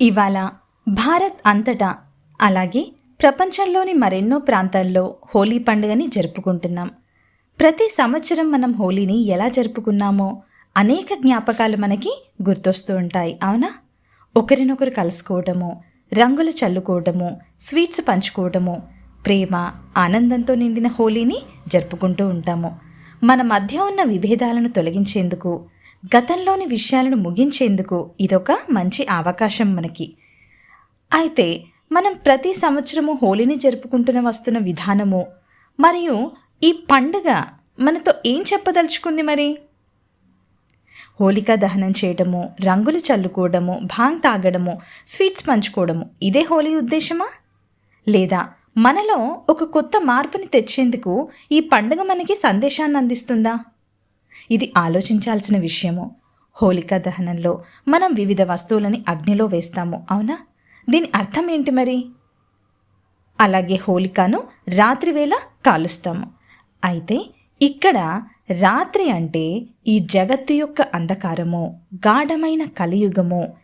ఇవాళ భారత్ అంతటా అలాగే ప్రపంచంలోని మరెన్నో ప్రాంతాల్లో హోలీ పండుగని జరుపుకుంటున్నాం. ప్రతి సంవత్సరం మనం హోలీని ఎలా జరుపుకున్నామో అనేక జ్ఞాపకాలు మనకి గుర్తొస్తూ ఉంటాయి అవునా? ఒకరినొకరు కలుసుకోవటము రంగులు చల్లుకోవటము స్వీట్స్ పంచుకోవటము ప్రేమ ఆనందంతో నిండిన హోలీని జరుపుకుంటూ ఉంటాము. మన మధ్య ఉన్న విభేదాలను తొలగించేందుకు గతంలోని విషయాలను ముగించేందుకు ఇదొక మంచి అవకాశం మనకి. అయితే మనం ప్రతి సంవత్సరము హోలీని జరుపుకుంటున్న వస్తున్న విధానము మరియు ఈ పండుగ మనతో ఏం చెప్పదలుచుకుంది మరి? హోలికా దహనం చేయడము రంగులు చల్లుకోవడము భాంగ్ తాగడము స్వీట్స్ పంచుకోవడము ఇదే హోలీ ఉద్దేశమా? లేదా మనలో ఒక కొత్త మార్పుని తెచ్చేందుకు ఈ పండుగ మనకి సందేశాన్ని అందిస్తుందా? ఇది ఆలోచించాల్సిన విషయము. హోలికా దహనంలో మనం వివిధ వస్తువులని అగ్నిలో వేస్తాము అవునా? దీని అర్థం ఏంటి మరి? అలాగే హోలికాను రాత్రివేళ కాలుస్తాము. అయితే ఇక్కడ రాత్రి అంటే ఈ జగత్తు యొక్క అంధకారము గాఢమైన కలియుగము.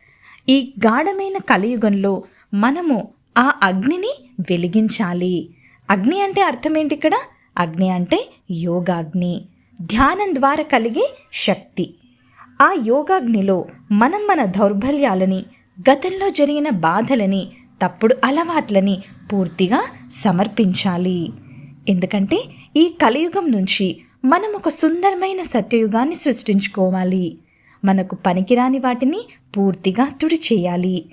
ఈ గాఢమైన కలియుగంలో మనము ఆ అగ్నిని వెలిగించాలి. అగ్ని అంటే అర్థం ఏంటి ఇక్కడ? అగ్ని అంటే యోగాగ్ని. ధ్యానం ద్వారా కలిగే శక్తి. ఆ యోగాగ్నిలో మనం మన దౌర్బల్యాలని గతంలో జరిగిన బాధలని తప్పుడు అలవాట్లని పూర్తిగా సమర్పించాలి. ఎందుకంటే ఈ కలియుగం నుంచి మనం ఒక సుందరమైన సత్యయుగాన్ని సృష్టించుకోవాలి. మనకు పనికిరాని వాటిని పూర్తిగా తుడిచేయాలి.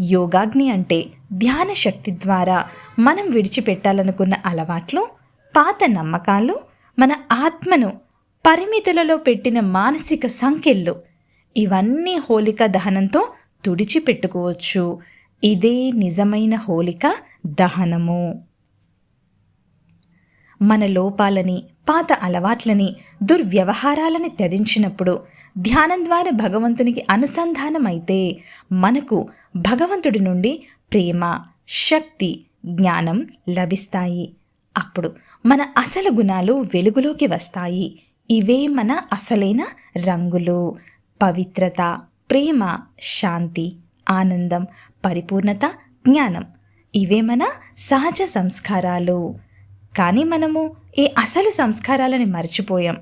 యోగాగ్ని అంటే ధ్యాన శక్తి ద్వారా మనం విడిచిపెట్టాలనుకున్న అలవాట్లు పాత నమ్మకాలు మన ఆత్మను పరిమితులలో పెట్టిన మానసిక సంఖ్యలు. ఇవన్నీ హోలిక దహనంతో తుడిచిపెట్టుకోవచ్చు. ఇదే నిజమైన హోలిక దహనము. మన లోపాలని పాత అలవాట్లని దుర్వ్యవహారాలని త్యజించినప్పుడు ధ్యానం ద్వారా భగవంతునికి అనుసంధానమైతే మనకు భగవంతుడి నుండి ప్రేమ శక్తి జ్ఞానం లభిస్తాయి. అప్పుడు మన అసలు గుణాలు వెలుగులోకి వస్తాయి. ఇవే మన అసలైన రంగులు. పవిత్రత ప్రేమ శాంతి ఆనందం పరిపూర్ణత జ్ఞానం. ఇవే మన సహజ సంస్కారాలు. కానీ మనము ఈ అసలు సంస్కారాలని మర్చిపోయాం.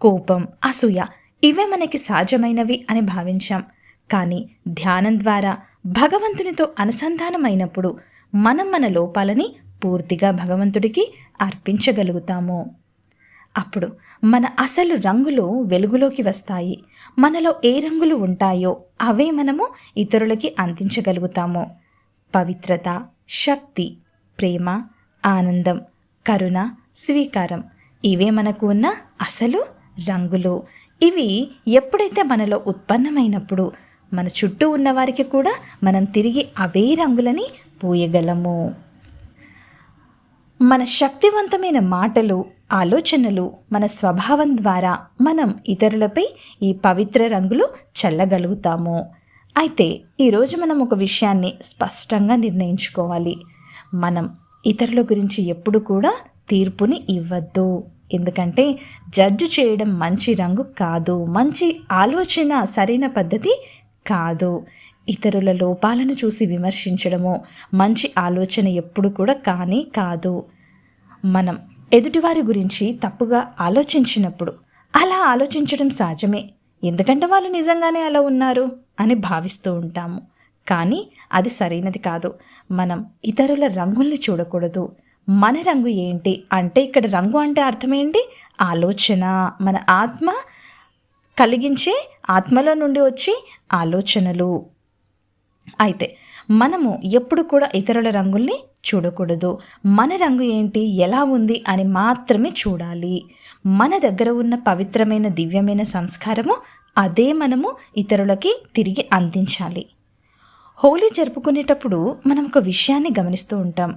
కోపం అసూయ ఇవే మనకి సహజమైనవి అని భావించాం. కానీ ధ్యానం ద్వారా భగవంతునితో అనుసంధానమైనప్పుడు మనం మన లోపాలని పూర్తిగా భగవంతుడికి అర్పించగలుగుతాము. అప్పుడు మన అసలు రంగులు వెలుగులోకి వస్తాయి. మనలో ఏ రంగులు ఉంటాయో అవే మనము ఇతరులకి అందించగలుగుతాము. పవిత్రత శక్తి ప్రేమ ఆనందం కరుణ స్వీకారం ఇవే మనకు ఉన్న అసలు రంగులు. ఇవి ఎప్పుడైతే మనలో ఉత్పన్నమైనప్పుడు మన చుట్టూ ఉన్నవారికి కూడా మనం తిరిగి అవే రంగులని పూయగలము. మన శక్తివంతమైన మాటలు ఆలోచనలు మన స్వభావం ద్వారా మనం ఇతరులపై ఈ పవిత్ర రంగులు చల్లగలుగుతాము. అయితే ఈరోజు మనం ఒక విషయాన్ని స్పష్టంగా నిర్ణయించుకోవాలి. మనం ఇతరుల గురించి ఎప్పుడు కూడా తీర్పుని ఇవ్వద్దు. ఎందుకంటే జడ్జు చేయడం మంచి రంగు కాదు. మంచి ఆలోచన సరైన పద్ధతి కాదు. ఇతరుల లోపాలను చూసి విమర్శించడము మంచి ఆలోచన ఎప్పుడు కూడా కానీ కాదు. మనం ఎదుటివారి గురించి తప్పుగా ఆలోచించినప్పుడు అలా ఆలోచించడం సహజమే. ఎందుకంటే వాళ్ళు నిజంగానే అలా ఉన్నారు అని భావిస్తూ ఉంటాము. కానీ అది సరైనది కాదు. మనం ఇతరుల రంగుల్ని చూడకూడదు. మన రంగు ఏంటి? అంటే ఇక్కడ రంగు అంటే అర్థం ఏంటి ఆలోచన. మన ఆత్మ కలిగించే ఆత్మలో నుండి వచ్చి ఆలోచనలు. అయితే మనము ఎప్పుడు కూడా ఇతరుల రంగుల్ని చూడకూడదు. మన రంగు ఏంటి? ఎలా ఉంది? అని మాత్రమే చూడాలి. మన దగ్గర ఉన్న పవిత్రమైన దివ్యమైన సంస్కారము అదే మనము ఇతరులకి తిరిగి అందించాలి. హోలీ జరుపుకునేటప్పుడు మనం ఒక విషయాన్ని గమనిస్తూ ఉంటాం.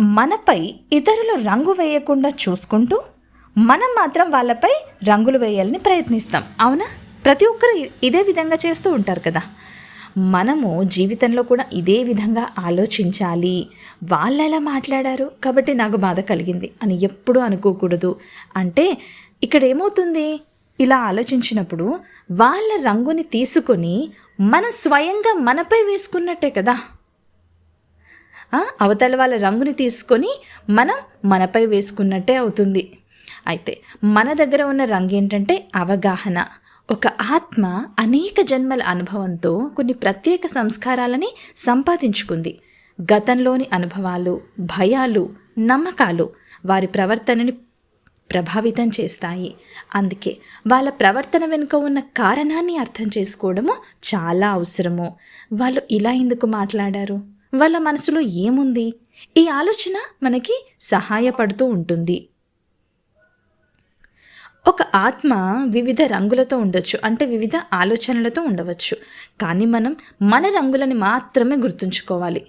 మనపై ఇతరులు రంగు వేయకుండా చూసుకుంటూ మనం మాత్రం వాళ్ళపై రంగులు వేయాలని ప్రయత్నిస్తాం. అవునా? ప్రతి ఒక్కరు ఇదే విధంగా చేస్తూ ఉంటారు కదా. మనము జీవితంలో కూడా ఇదే విధంగా ఆలోచించాలి. వాళ్ళు ఎలా మాట్లాడారు? కాబట్టి నాకు బాధ కలిగింది. అని ఎప్పుడూ అనుకోకూడదు. అంటే ఇక్కడ ఏమవుతుంది ఇలా ఆలోచించినప్పుడు వాళ్ళ రంగుని తీసుకొని మన స్వయంగా మనపై వేసుకున్నట్టే కదా. అవతల వాళ్ళ రంగుని తీసుకొని మనం మనపై వేసుకున్నట్టే అవుతుంది. అయితే మన దగ్గర ఉన్న రంగు ఏంటంటే అవగాహన. ఒక ఆత్మ అనేక జన్మల అనుభవంతో కొన్ని ప్రత్యేక సంస్కారాలని సంపాదించుకుంది. గతంలోని అనుభవాలు భయాలు నమ్మకాలు వారి ప్రవర్తనని ప్రభావితం చేస్తాయి. అందుకే వాళ్ళ ప్రవర్తన వెనుక ఉన్న కారణాన్ని అర్థం చేసుకోవడము చాలా అవసరము. వాళ్ళు ఇలా ఎందుకు మాట్లాడారు? వాళ్ళ మనసులో ఏముంది? ఈ ఆలోచన మనకి సహాయపడుతూ ఉంటుంది. ఒక ఆత్మ వివిధ రంగులతో ఉండొచ్చు అంటే వివిధ ఆలోచనలతో ఉండవచ్చు. కానీ మనం మన రంగులని మాత్రమే గుర్తుంచుకోవాలి.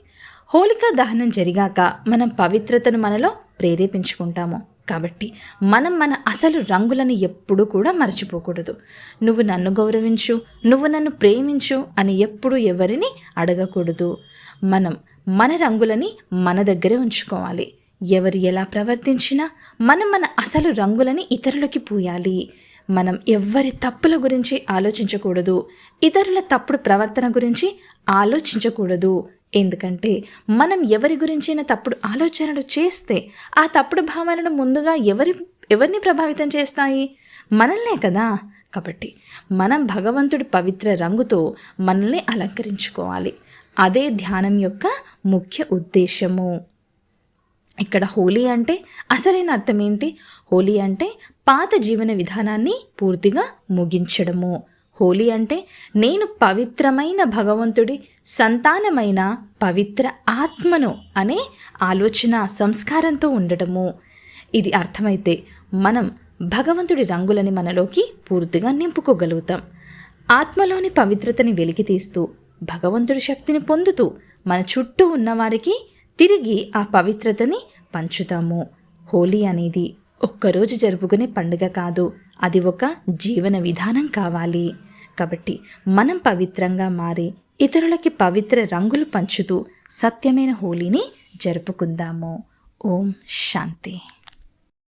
హోలికా దహనం జరిగాక మనం పవిత్రతను మనలో ప్రేరేపించుకుంటాము. కాబట్టి మనం మన అసలు రంగులను ఎప్పుడూ కూడా మర్చిపోకూడదు. నువ్వు నన్ను గౌరవించు నువ్వు నన్ను ప్రేమించు అని ఎప్పుడు ఎవరిని అడగకూడదు. మనం మన రంగులని మన దగ్గరే ఉంచుకోవాలి. ఎవరు ఎలా ప్రవర్తించినా మనం మన అసలు రంగులని ఇతరులకి పూయాలి. మనం ఎవ్వరి తప్పుల గురించి ఆలోచించకూడదు. ఇతరుల తప్పుడు ప్రవర్తన గురించి ఆలోచించకూడదు. ఎందుకంటే మనం ఎవరి గురించైనా తప్పుడు ఆలోచనలు చేస్తే ఆ తప్పుడు భావనలు ముందుగా ఎవరి ఎవరిని ప్రభావితం చేస్తాయి? మనల్నే కదా. కాబట్టి మనం భగవంతుడి పవిత్ర రంగుతో మనల్ని అలంకరించుకోవాలి. అదే ధ్యానం యొక్క ముఖ్య ఉద్దేశము. ఇక్కడ హోలీ అంటే అసలైన అర్థం ఏంటి హోలీ అంటే పాత జీవన విధానాన్ని పూర్తిగా ముగించడము. హోలీ అంటే నేను పవిత్రమైన భగవంతుడి సంతానమైన పవిత్ర ఆత్మను అనే ఆలోచన సంస్కారంతో ఉండటము ఇది అర్థమైతే మనం భగవంతుడి రంగులని మనలోకి పూర్తిగా నింపుకోగలుగుతాం. ఆత్మలోని పవిత్రతని వెలికితీస్తూ భగవంతుడి శక్తిని పొందుతూ మన చుట్టూ ఉన్నవారికి తిరిగి ఆ పవిత్రతని పంచుతాము. హోలీ అనేది ఒక్కరోజు జరుపుకునే పండుగ కాదు అది ఒక జీవన విధానం కావాలి. కాబట్టి మనం పవిత్రంగా మారి ఇతరులకి పవిత్ర రంగులు పంచుతూ సత్యమైన హోలీని జరుపుకుందాము. ఓం శాంతి.